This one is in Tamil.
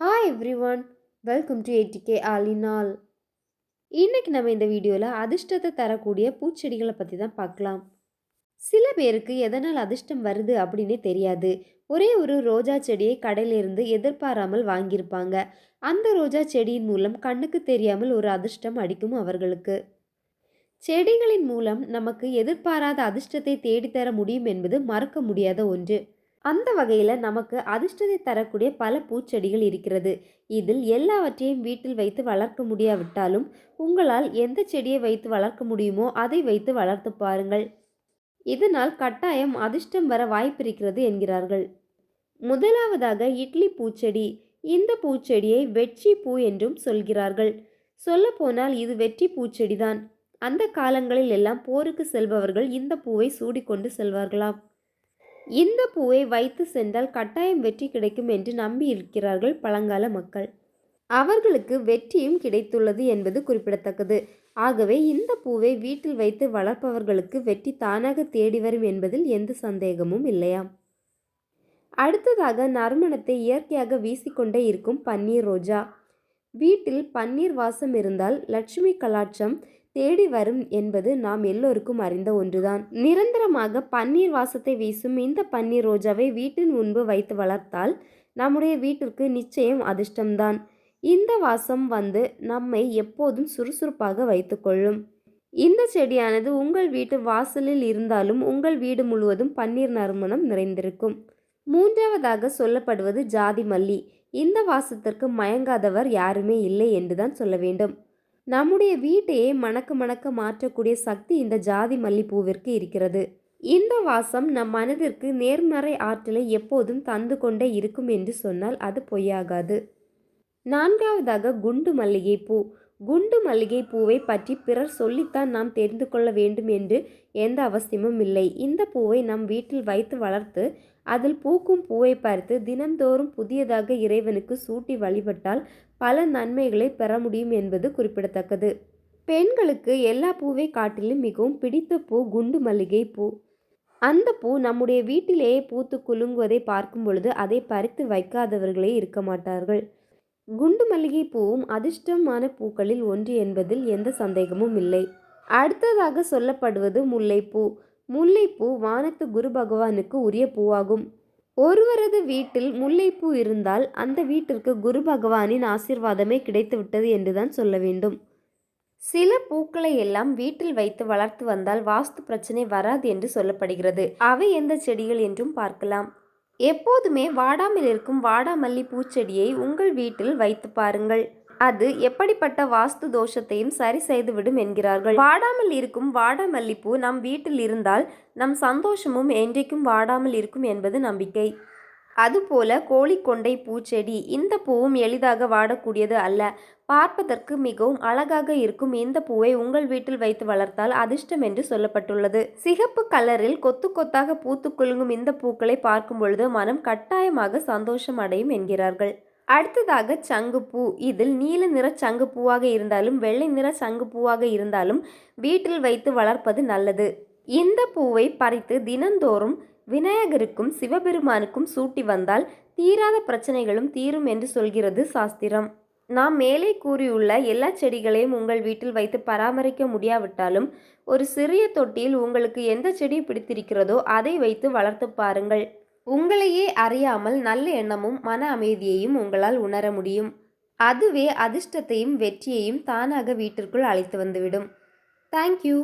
Hi everyone welcome to ATK ஆலினால் இன்னைக்கு நம்ம இந்த வீடியோவில் அதிர்ஷ்டத்தை தரக்கூடிய பூச்செடிகளை பற்றி தான் பார்க்கலாம். சில பேருக்கு எதனால் அதிர்ஷ்டம் வருது அப்படின்னே தெரியாது. ஒரே ஒரு ரோஜா செடியை கடையிலிருந்து எதிர்பாராமல் வாங்கியிருப்பாங்க. அந்த ரோஜா செடியின் மூலம் கண்ணுக்கு தெரியாமல் ஒரு அதிர்ஷ்டம் அடிக்கும் அவர்களுக்கு. செடிகளின் மூலம் நமக்கு எதிர்பாராத அதிர்ஷ்டத்தை தேடித்தர முடியும் என்பது மறக்க முடியாத ஒன்று. அந்த வகையில் நமக்கு அதிர்ஷ்டத்தை தரக்கூடிய பல பூச்செடிகள் இருக்கிறது. இதில் எல்லாவற்றையும் வீட்டில் வைத்து வளர்க்க முடியாவிட்டாலும் உங்களால் எந்த செடியை வைத்து வளர்க்க முடியுமோ அதை வைத்து வளர்த்து பாருங்கள். இதனால் கட்டாயம் அதிர்ஷ்டம் வர வாய்ப்பிருக்கிறது என்கிறார்கள். முதலாவதாக இட்லி பூச்செடி. இந்த பூச்செடியை வெற்றி பூ என்றும் சொல்கிறார்கள். சொல்லப்போனால் இது வெற்றி பூச்செடிதான். அந்த காலங்களில் எல்லாம் போருக்கு செல்பவர்கள் இந்த பூவை சூடிக்கொண்டு செல்வார்களாம். இந்த பூவை வைத்து சென்றால் கட்டாயம் வெற்றி கிடைக்கும் என்று நம்பி இருக்கிறார்கள் பழங்கால மக்கள். அவர்களுக்கு வெற்றியும் கிடைத்துள்ளது என்பது குறிப்பிடத்தக்கது. ஆகவே இந்த பூவை வீட்டில் வைத்து வளர்ப்பவர்களுக்கு வெற்றி தானாக தேடி வரும் என்பதில் எந்த சந்தேகமும் இல்லையாம் அடுத்ததாக நறுமணத்தை இயற்கையாக வீசிக்கொண்டே இருக்கும் பன்னீர் ரோஜா. வீட்டில் பன்னீர் வாசம் இருந்தால் லட்சுமி கலாட்சம் தேடி வரும் என்பது நாம் எல்லோருக்கும் அறிந்த ஒன்றுதான். நிரந்தரமாக பன்னீர் வாசத்தை வீசும் இந்த பன்னீர் ரோஜாவை வீட்டின் முன்பு வைத்து வளர்த்தால் நம்முடைய வீட்டிற்கு நிச்சயம் அதிர்ஷ்டம்தான். இந்த வாசம் வந்து நம்மை எப்போதும் சுறுசுறுப்பாக வைத்துக்கொள்ளும் இந்த செடியானது உங்கள் வீட்டு வாசலில் இருந்தாலும் உங்கள் வீடு முழுவதும் பன்னீர் நறுமணம் நிறைந்திருக்கும். மூன்றாவதாக சொல்லப்படுவது ஜாதி மல்லி. இந்த வாசத்திற்கு மயங்காதவர் யாருமே இல்லை என்றுதான் சொல்ல வேண்டும். நம்முடைய வீட்டையே மணக்க மணக்க மாற்றக்கூடிய சக்தி இந்த ஜாதி மல்லிப்பூவிற்கு இருக்கிறது. இந்த வாசம் நம் மனதிற்கு நேர்மறை ஆற்றலை எப்போதும் தந்து கொண்டே இருக்கும் என்று சொன்னால் அது பொய்யாகாது. நான்காவதாக குண்டு மல்லிகை பூ குண்டு மல்லிகை பூவை பற்றி பிறர் சொல்லித்தான் நாம் தெரிந்து கொள்ள வேண்டும் என்று எந்த அவசியமும் இல்லை. இந்த பூவை நம் வீட்டில் வைத்து வளர்த்து அதில் பூக்கும் பூவை பார்த்து தினந்தோறும் புதியதாக இறைவனுக்கு சூட்டி வழிபட்டால் பல நன்மைகளை பெற முடியும் என்பது குறிப்பிடத்தக்கது. பெண்களுக்கு எல்லா பூவை காட்டிலும் மிகவும் பிடித்த பூ குண்டு மல்லிகை பூ. அந்த பூ நம்முடைய வீட்டிலேயே பூத்து குலுங்குவதை பார்க்கும் பொழுது அதை பறித்து வைக்காதவர்களே இருக்க மாட்டார்கள். குண்டு மல்லிகை பூவும் அதிர்ஷ்டமான பூக்களில் ஒன்று என்பதில் எந்த சந்தேகமும் இல்லை. அடுத்ததாக சொல்லப்படுவது முல்லைப்பூ. முல்லைப்பூ வானத்து குரு பகவானுக்கு உரிய பூவாகும். ஒருவரது வீட்டில் முல்லைப்பூ இருந்தால் அந்த வீட்டிற்கு குரு பகவானின் ஆசிர்வாதமே கிடைத்துவிட்டது என்றுதான் சொல்ல வேண்டும். சில பூக்களை எல்லாம் வீட்டில் வைத்து வளர்த்து வந்தால் வாஸ்து பிரச்சனை வராது என்று சொல்லப்படுகிறது. அவை எந்த செடிகள் என்றும் பார்க்கலாம். எப்போதுமே வாடாமல் இருக்கும் வாடாமல்லி பூச்செடியை உங்கள் வீட்டில் வைத்து பாருங்கள். அது எப்படிப்பட்ட வாஸ்து தோஷத்தையும் சரி செய்துவிடும் என்கிறார்கள். வாடாமல் இருக்கும் வாடாமல்லிப்பூ நம் வீட்டில் இருந்தால் நம் சந்தோஷமும் என்றைக்கும் வாடாமல் இருக்கும் என்பது நம்பிக்கை. அதுபோல கோழிக்கொண்டை பூச்செடி இந்த பூவும் எளிதாக வாடக்கூடியது அல்ல. பார்ப்பதற்கு மிகவும் அழகாக இருக்கும் இந்த பூவை உங்கள் வீட்டில் வைத்து வளர்த்தால் அதிர்ஷ்டம் என்று சொல்லப்பட்டுள்ளது. சிகப்பு கலரில் கொத்து கொத்தாக பூத்து குலுங்கும் இந்த பூக்களை பார்க்கும் பொழுது மனம் கட்டாயமாக சந்தோஷம் அடையும் என்கிறார்கள். அடுத்ததாக சங்குப்பூ. இதில் நீல நிற சங்குப்பூவாக இருந்தாலும் வெள்ளை நிற சங்குப்பூவாக இருந்தாலும் வீட்டில் வைத்து வளர்ப்பது நல்லது. இந்த பூவை பறித்து தினந்தோறும் விநாயகருக்கும் சிவபெருமானுக்கும் சூட்டி வந்தால் தீராத பிரச்சனைகளும் தீரும் என்று சொல்கிறது சாஸ்திரம். நாம் மேலே கூறியுள்ள எல்லா செடிகளையும் உங்கள் வீட்டில் வைத்து பராமரிக்க முடியாவிட்டாலும் ஒரு சிறிய தொட்டியில் உங்களுக்கு எந்த செடி பிடித்திருக்கிறதோ அதை வைத்து வளர்த்து பாருங்கள். உங்களையே அறியாமல் நல்ல எண்ணமும் மன அமைதியையும் உங்களால் உணர முடியும். அதுவே அதிர்ஷ்டத்தையும் வெற்றியையும் தானாக வீட்டிற்குள் அழைத்து வந்துவிடும். தேங்க்யூ